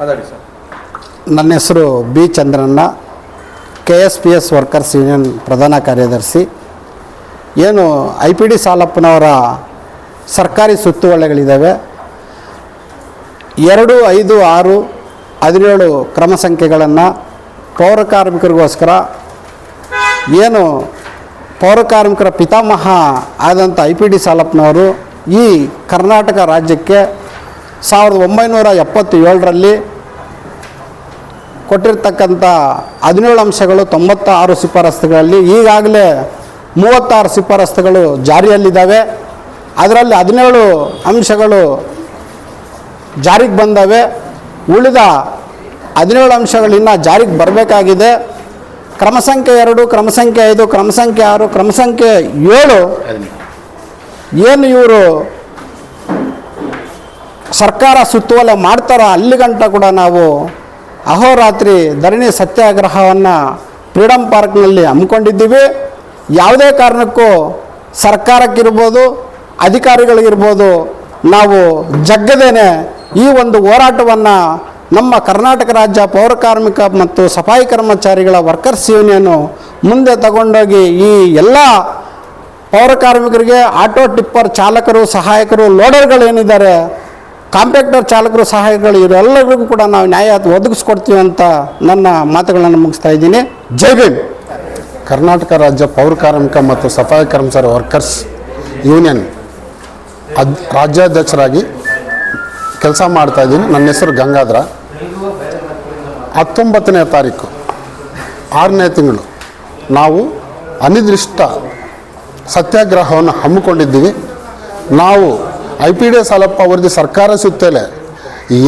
ಮಾತಾಡಿ ನನ್ನ ಹೆಸರು B Chandranna K S P S workers union ಪ್ರಧಾನ ಕಾರ್ಯದರ್ಶಿ. ಏನು ಐ ಪಿ ಡಿ ಸಾಲಪ್ಪನವರ ಸರ್ಕಾರಿ ಸುತ್ತುವಳೆಗಳಿದ್ದಾವೆ ಎರಡು, ಐದು, ಆರು, ಹದಿನೇಳು ಕ್ರಮ ಸಂಖ್ಯೆಗಳನ್ನು ಪೌರ ಕಾರ್ಮಿಕರಿಗೋಸ್ಕರ ಏನು ಪೌರ ಕಾರ್ಮಿಕರ ಪಿತಾಮಹ ಆದಂಥ ಐ ಪಿ ಡಿ ಸಾಲಪ್ಪನವರು ಈ ಕರ್ನಾಟಕ ರಾಜ್ಯಕ್ಕೆ ಸಾವಿರದ ಒಂಬೈನೂರ ಎಪ್ಪತ್ತೇಳರಲ್ಲಿ ಕೊಟ್ಟಿರ್ತಕ್ಕಂಥ ಹದಿನೇಳು ಅಂಶಗಳು ತೊಂಬತ್ತಾರು ಶಿಫಾರಸ್ತುಗಳಲ್ಲಿ ಈಗಾಗಲೇ ಮೂವತ್ತಾರು ಶಿಫಾರಸ್ತುಗಳು ಜಾರಿಯಲ್ಲಿದ್ದಾವೆ. ಅದರಲ್ಲಿ ಹದಿನೇಳು ಅಂಶಗಳು ಜಾರಿಗೆ ಬಂದವೆ. ಉಳಿದ ಹದಿನೇಳು ಅಂಶಗಳಿನ್ನ ಜಾರಿಗೆ ಬರಬೇಕಾಗಿದೆ. ಕ್ರಮ ಸಂಖ್ಯೆ ಎರಡು, ಕ್ರಮ ಸಂಖ್ಯೆ ಐದು, ಕ್ರಮ ಸಂಖ್ಯೆ ಆರು, ಕ್ರಮ ಸಂಖ್ಯೆ ಏಳು. ಏನು ಇವರು ಸರ್ಕಾರ ಸುತ್ತುವಲೆ ಮಾಡ್ತಾರ ಅಲ್ಲಿಗಂಟ ಕೂಡ ನಾವು ಅಹೋರಾತ್ರಿ ಧರಣಿ ಸತ್ಯಾಗ್ರಹವನ್ನು ಫ್ರೀಡಮ್ ಪಾರ್ಕ್ನಲ್ಲಿ ಹಮ್ಮಿಕೊಂಡಿದ್ದೀವಿ. ಯಾವುದೇ ಕಾರಣಕ್ಕೂ ಸರ್ಕಾರಕ್ಕಿರ್ಬೋದು, ಅಧಿಕಾರಿಗಳಿಗಿರ್ಬೋದು ನಾವು ಜಗ್ಗದೇನೆ ಈ ಒಂದು ಹೋರಾಟವನ್ನು ನಮ್ಮ ಕರ್ನಾಟಕ ರಾಜ್ಯ ಪೌರ ಕಾರ್ಮಿಕ ಮತ್ತು ಸಫಾಯಿ ಕರ್ಮಚಾರಿಗಳ ವರ್ಕರ್ಸ್ ಯೂನಿಯನು ಮುಂದೆ ತಗೊಂಡೋಗಿ ಈ ಎಲ್ಲ ಪೌರ ಕಾರ್ಮಿಕರಿಗೆ ಆಟೋ ಟಿಪ್ಪರ್ ಚಾಲಕರು, ಸಹಾಯಕರು ಲೋಡರ್ಗಳು ಏನಿದ್ದಾರೆ ಕಾಂಪ್ಯಾಕ್ಟರ್ ಚಾಲಕರು ಸಹಾಯಕರು ಇವರೆಲ್ಲರಿಗೂ ಕೂಡ ನಾವು ನ್ಯಾಯ ಒದಗಿಸ್ಕೊಡ್ತೀವಿ ಅಂತ ನನ್ನ ಮಾತುಗಳನ್ನು ಮುಗಿಸ್ತಾ ಇದ್ದೀನಿ. ಜೈ ಭೀಮ್. ಕರ್ನಾಟಕ ರಾಜ್ಯ ಪೌರ ಕಾರ್ಮಿಕ ಮತ್ತು ಸಫಾಯಿ ಕರ್ಮಚಾರಿ ವರ್ಕರ್ಸ್ ಯೂನಿಯನ್ ಅದ್ ರಾಜ್ಯಾಧ್ಯಕ್ಷರಾಗಿ ಕೆಲಸ ಮಾಡ್ತಾ ಇದ್ದೀನಿ. ನನ್ನ ಹೆಸರು ಗಂಗಾಧರ. ಹತ್ತೊಂಬತ್ತನೇ ತಾರೀಕು, ಆರನೇ ತಿಂಗಳು ನಾವು ಅನಿರ್ದಿಷ್ಟ ಸತ್ಯಾಗ್ರಹವನ್ನು ಹಮ್ಮಿಕೊಂಡಿದ್ದೀವಿ. ನಾವು ಐ ಪಿ ಡಿ ಸಾಲಪ್ಪ ಅವರದ್ದು ಸರ್ಕಾರ ಸುತ್ತಲೇ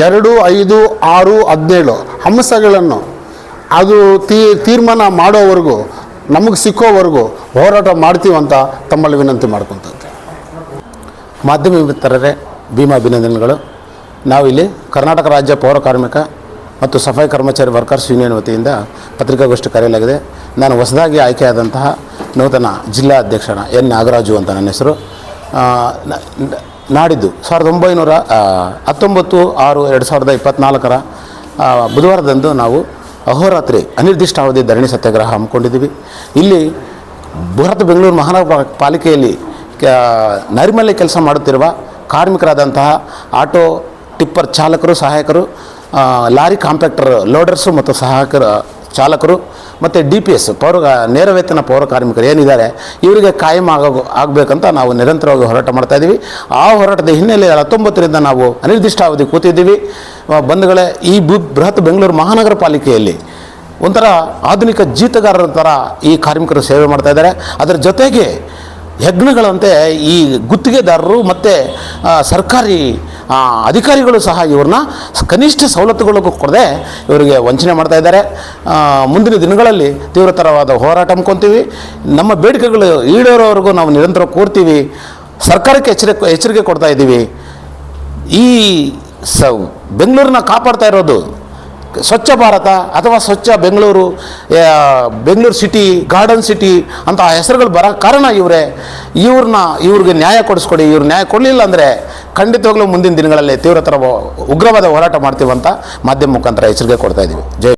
ಎರಡು, ಐದು, ಆರು, ಹದಿನೇಳು ಅಂಶಗಳನ್ನು ಅದು ತೀ, ತೀರ್ಮಾನ ಮಾಡೋವರೆಗೂ, ನಮಗೆ ಸಿಕ್ಕೋವರೆಗೂ ಹೋರಾಟ ಮಾಡ್ತೀವಂತ ತಮ್ಮಲ್ಲಿ ವಿನಂತಿ ಮಾಡ್ಕೊತಂತೆ. ಮಾಧ್ಯಮ ಮಿತ್ರರೇ ಭೀಮಾ ಅಭಿನಂದನೆಗಳು. ನಾವಿಲ್ಲಿ ಕರ್ನಾಟಕ ರಾಜ್ಯ ಪೌರ ಕಾರ್ಮಿಕ ಮತ್ತು ಸಫಾಯಿ ಕರ್ಮಚಾರಿ ವರ್ಕರ್ಸ್ ಯೂನಿಯನ್ ವತಿಯಿಂದ ಪತ್ರಿಕಾಗೋಷ್ಠಿ ಕರೆಯಲಾಗಿದೆ. ನಾನು ಹೊಸದಾಗಿ ಆಯ್ಕೆಯಾದಂತಹ ನೂತನ ಜಿಲ್ಲಾ ಅಧ್ಯಕ್ಷನ ಎನ್ ನಾಗರಾಜು ಅಂತ ನನ್ನ ಹೆಸರು. ನಾಡಿದ್ದು ಸಾವಿರದ ಒಂಬೈನೂರ ಹತ್ತೊಂಬತ್ತು, ಆರು, ಎರಡು ಸಾವಿರದ ಇಪ್ಪತ್ತ್ನಾಲ್ಕರ ಬುಧವಾರದಂದು ನಾವು ಅಹೋರಾತ್ರಿ ಅನಿರ್ದಿಷ್ಟಾವಧಿ ಧರಣಿ ಸತ್ಯಾಗ್ರಹ ಹಮ್ಮಿಕೊಂಡಿದ್ದೀವಿ. ಇಲ್ಲಿ ಬೃಹತ್ ಬೆಂಗಳೂರು ಮಹಾನಗರ ಪಾಲಿಕೆಯಲ್ಲಿ ನೈರ್ಮಲ್ಯ ಕೆಲಸ ಮಾಡುತ್ತಿರುವ ಕಾರ್ಮಿಕರಾದಂತಹ ಆಟೋ ಟಿಪ್ಪರ್ ಚಾಲಕರು, ಸಹಾಯಕರು ಲಾರಿ ಕಾಂಪ್ಯಾಕ್ಟರ್, ಲೋಡರ್ಸು ಮತ್ತು ಸಹಾಯಕರ ಚಾಲಕರು ಮತ್ತು ಡಿ ಪಿ ಎಸ್, ಪೌರ ನೇರ ವೇತನ ಪೌರ ಕಾರ್ಮಿಕರು ಏನಿದ್ದಾರೆ, ಇವರಿಗೆ ಕಾಯಂ ಆಗೋ, ಆಗಬೇಕಂತ ನಾವು ನಿರಂತರವಾಗಿ ಹೋರಾಟ ಮಾಡ್ತಾ ಇದ್ದೀವಿ ಆ ಹೋರಾಟದ ಹಿನ್ನೆಲೆಯಲ್ಲಿ ಹತ್ತೊಂಬತ್ತರಿಂದ ನಾವು ಅನಿರ್ದಿಷ್ಟಾವಧಿ ಕೂತಿದ್ದೀವಿ. ಬಂಧುಗಳೇ, ಈ ಬೃಹತ್ ಬೆಂಗಳೂರು ಮಹಾನಗರ ಪಾಲಿಕೆಯಲ್ಲಿ ಒಂಥರ ಆಧುನಿಕ ಜೀತಗಾರರ ಥರ ಈ ಕಾರ್ಮಿಕರು ಸೇವೆ ಮಾಡ್ತಾ ಇದ್ದಾರೆ. ಅದರ ಜೊತೆಗೆ ಯಜ್ಞಗಳಂತೆ ಈ ಗುತ್ತಿಗೆದಾರರು ಮತ್ತು ಸರ್ಕಾರಿ ಅಧಿಕಾರಿಗಳು ಸಹ ಇವ್ರನ್ನ ಕನಿಷ್ಠ ಸವಲತ್ತುಗಳಿಗೂ ಕೊಡದೆ ಇವರಿಗೆ ವಂಚನೆ ಮಾಡ್ತಾ ಇದ್ದಾರೆ. ಮುಂದಿನ ದಿನಗಳಲ್ಲಿ ತೀವ್ರತರವಾದ ಹೋರಾಟ ಹಮ್ಕೊತೀವಿ ನಮ್ಮ ಬೇಡಿಕೆಗಳು ಈಡೇರೋವರೆಗೂ ನಾವು ನಿರಂತರ ಕೋರ್ತೀವಿ. ಸರ್ಕಾರಕ್ಕೆ ಎಚ್ಚರಿಕೆ ಎಚ್ಚರಿಕೆ ಕೊಡ್ತಾ ಇದ್ದೀವಿ. ಈ ಸ, ಬೆಂಗಳೂರನ್ನ ಕಾಪಾಡ್ತಾ ಇರೋದು ಸ್ವಚ್ಛ ಭಾರತ ಅಥವಾ Swachh Bengaluru Bengaluru city, garden city ಅಂತ ಹೆಸರುಗಳು ಬರೋ ಕಾರಣ ಇವರೇ. ಇವ್ರನ್ನ ಇವ್ರಿಗೆ ನ್ಯಾಯ ಕೊಡಿಸ್ಕೊಡಿ, ಇವ್ರು ನ್ಯಾಯ ಕೊಡಲಿಲ್ಲ ಅಂದರೆ ಖಂಡಿತವಾಗ್ಲೂ ಮುಂದಿನ ದಿನಗಳಲ್ಲಿ ತೀವ್ರತರ ಉಗ್ರವಾದ ಹೋರಾಟ ಮಾಡ್ತೀವಂತ ಮಾಧ್ಯಮ ಮುಖಾಂತರ ಎಚ್ಚರಿಕೆ ಕೊಡ್ತಾ ಇದ್ದೀವಿ. ಜೈ